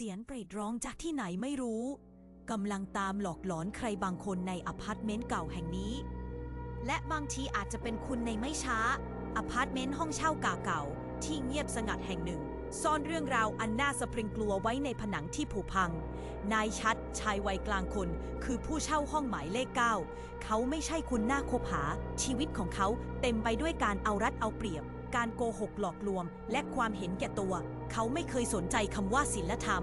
สียงเปรตร้องจากที่ไหนไม่รู้กำลังตามหลอกหลอนใครบางคนในอพาร์ตเมนต์เก่าแห่งนี้ และบางทีอาจจะเป็นคุณในไม่ช้าอพาร์ตเมนต์ห้องเช่าเก่าๆที่เงียบสงัดแห่งหนึ่ง ซ่อนเรื่องราวอันน่าสะพรึงกลัวไว้ในผนังที่ผุพัง นายชัด ชายวัยกลางคน คือผู้เช่าห้องหมายเลขเก้าเขาไม่ใช่คุณน่าคบหา ชีวิตของเขาเต็มไปด้วยการเอารัดเอาเปรียบ การโกหกหลอกลวงและความเห็นแก่ตัว เขาไม่เคยสนใจคำว่าศีลธรรม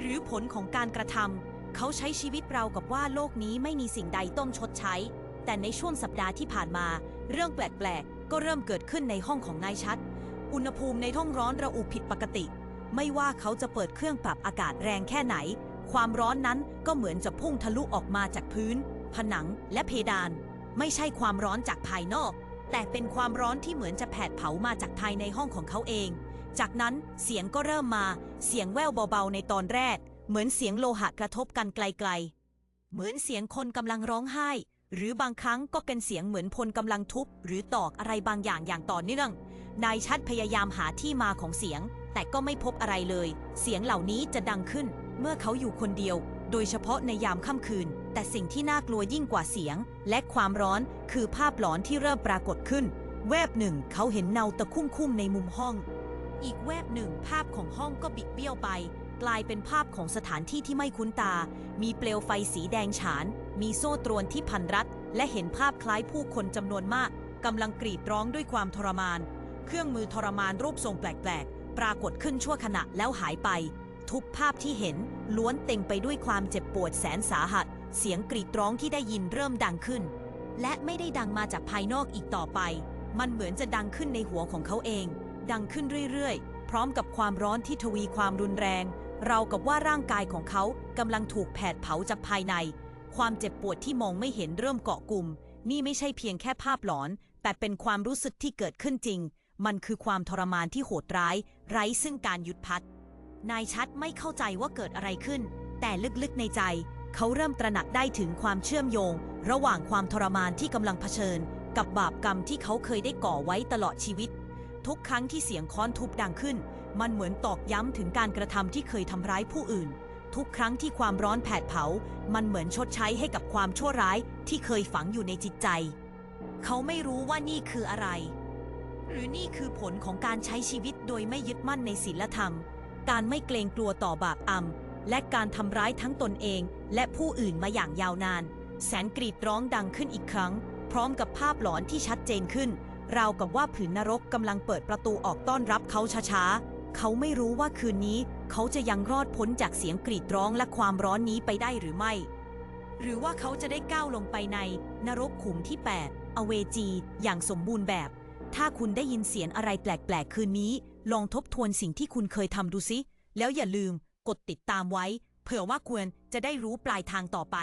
หรือผลของการกระทำเขาใช้ชีวิตเรากับว่าโลกนี้ไม่มีสิ่งใดต้องชดใช้ แต่ในช่วงสัปดาห์ที่ผ่านมา เรื่องแปลกๆ ก็เริ่มเกิดขึ้นในห้องของนายชัด อุณหภูมิในห้องร้อนระอุผิดปกติ ไม่ว่าเขาจะเปิดเครื่องปรับอากาศแรงแค่ไหน ความร้อนนั้นก็เหมือนจะพุ่งทะลุออกมาจากพื้น ผนังและเพดาน ไม่ใช่ความร้อนจากภายนอก แต่เป็นความร้อนที่เหมือนจะแผดเผามาจากภายในห้องของเขาเอง จากนั้นเสียงก็เริ่มมา เสียงแว่วเบาๆในตอนแรก เหมือนเสียงโลหะกระทบกันไกลๆ เหมือนเสียงคนกำลังร้องไห้ หรือบางครั้งก็เป็นเสียงเหมือนพลกำลังทุบหรือตอกอะไรบางอย่างอย่างต่อเนื่อง นายชัดพยายามหาที่มาของเสียง แต่ก็ไม่พบอะไรเลย เสียงเหล่านี้จะดังขึ้น เมื่อเขาอยู่คนเดียว โดยเฉพาะในยามค่ำคืน แต่สิ่งที่น่ากลัวยิ่งกว่าเสียง และความร้อนคือภาพหลอนที่เริ่มปรากฏขึ้น แวบหนึ่งเขาเห็นเงาตะคุ่มๆในมุมห้อง อีกแวบหนึ่งภาพของห้องก็บิดเบี้ยวไป กลายเป็นภาพของสถานที่ที่ไม่คุ้นตา มีเปลวไฟสีแดงฉาน มีโซ่ตรวนที่พันรัด และเห็นภาพคล้ายผู้คนจำนวนมากกำลังกรีดร้องด้วยความทรมาน เครื่องมือทรมานรูปทรงแปลกๆ ปรากฏขึ้นชั่วขณะแล้วหายไป ทุกภาพที่เห็นล้วนเต็มไปด้วยความเจ็บปวดแสนสาหัส เสียงกรีดร้องที่ได้ยินเริ่มดังขึ้น และไม่ได้ดังมาจากภายนอกอีกต่อไป มันเหมือนจะดังขึ้นในหัวของเขาเอง ดังขึ้นเรื่อยๆ พร้อมกับความร้อนที่ทวีความรุนแรง เรากับว่าร่างกายของเขากำลังถูกแผดเผาจากภายใน ความเจ็บปวดที่มองไม่เห็นเริ่มเกาะกลุ่ม นี่ไม่ใช่เพียงแค่ภาพหลอน แต่เป็นความรู้สึกที่เกิดขึ้นจริง มันคือความทรมานที่โหดร้าย ไร้ซึ่งการหยุดพัก นายชัดไม่เข้าใจว่าเกิดอะไรขึ้น แต่ลึกๆในใจ เขาเริ่มตระหนักได้ถึงความเชื่อมโยง ระหว่างความทรมานที่กำลังเผชิญ กับบาปกรรมที่เขาเคยได้ก่อไว้ตลอดชีวิต ทุกครั้งที่เสียงค้อนทุบดังขึ้น มันเหมือนตอกย้ำถึงการกระทำที่เคยทำร้ายผู้อื่น ทุกครั้งที่ความร้อนแผดเผา มันเหมือนชดใช้ให้กับความชั่วร้ายที่เคยฝังอยู่ในจิตใจ เขาไม่รู้ว่านี่คืออะไร หรือนี่คือผลของการใช้ชีวิตโดยไม่ยึดมั่นในศีลธรรม การไม่เกรงกลัวต่อบาปอำและการทำร้ายทั้งตนเองและผู้อื่นมาอย่างยาวนาน แสนกรีดร้องดังขึ้นอีกครั้ง พร้อมกับภาพหลอนที่ชัดเจนขึ้น ราวกับว่าผืนนรกกำลังเปิดประตูออกต้อนรับเขาช้าๆ เขาไม่รู้ว่าคืนนี้ เขาจะยังรอดพ้นจากเสียงกรีดร้องและความร้อนนี้ไปได้หรือไม่ หรือว่าเขาจะได้ก้าวลงไปใน นรกขุมที่ 8 อเวจี อย่างสมบูรณ์แบบ ถ้าคุณได้ยินเสียงอะไรแปลกๆ คืนนี้ ลองทบทวนสิ่งที่คุณเคยทำดูซิ แล้วอย่าลืมกดติดตามไว้ เผื่อว่าควรจะได้รู้ปลายทางต่อไป